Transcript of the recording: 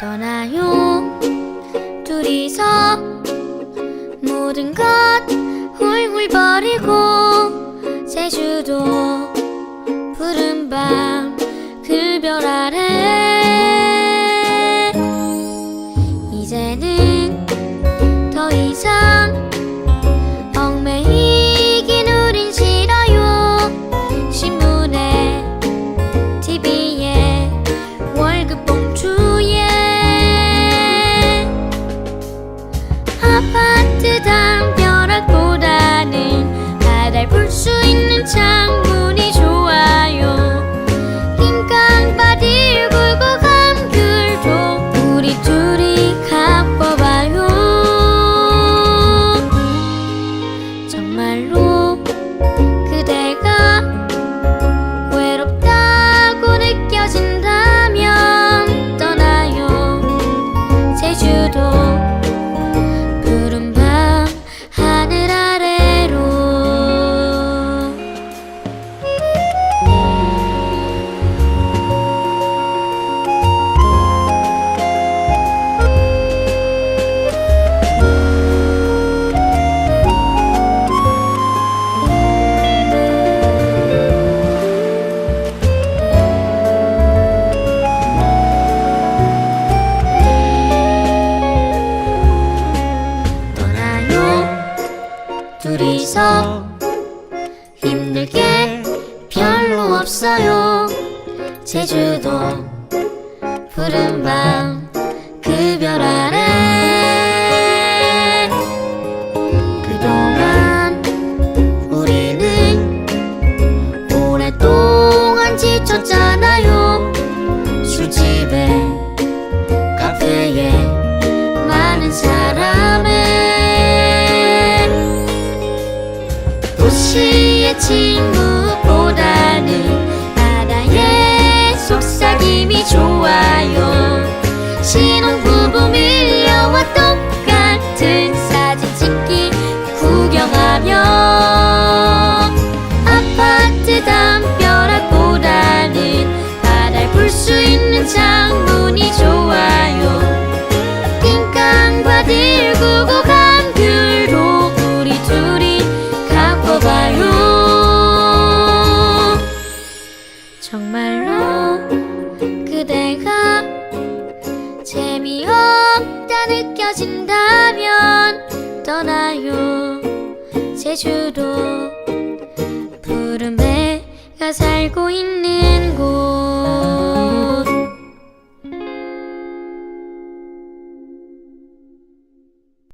떠나요. 둘이서 모든 것 훌훌 버리고 제주도 푸른 밤. 둘이서 힘들 게 별로 없어요. 제주도 푸른 밤. 心也静不 느껴진다면 떠나요. 제주도 푸른 배가 살고 있는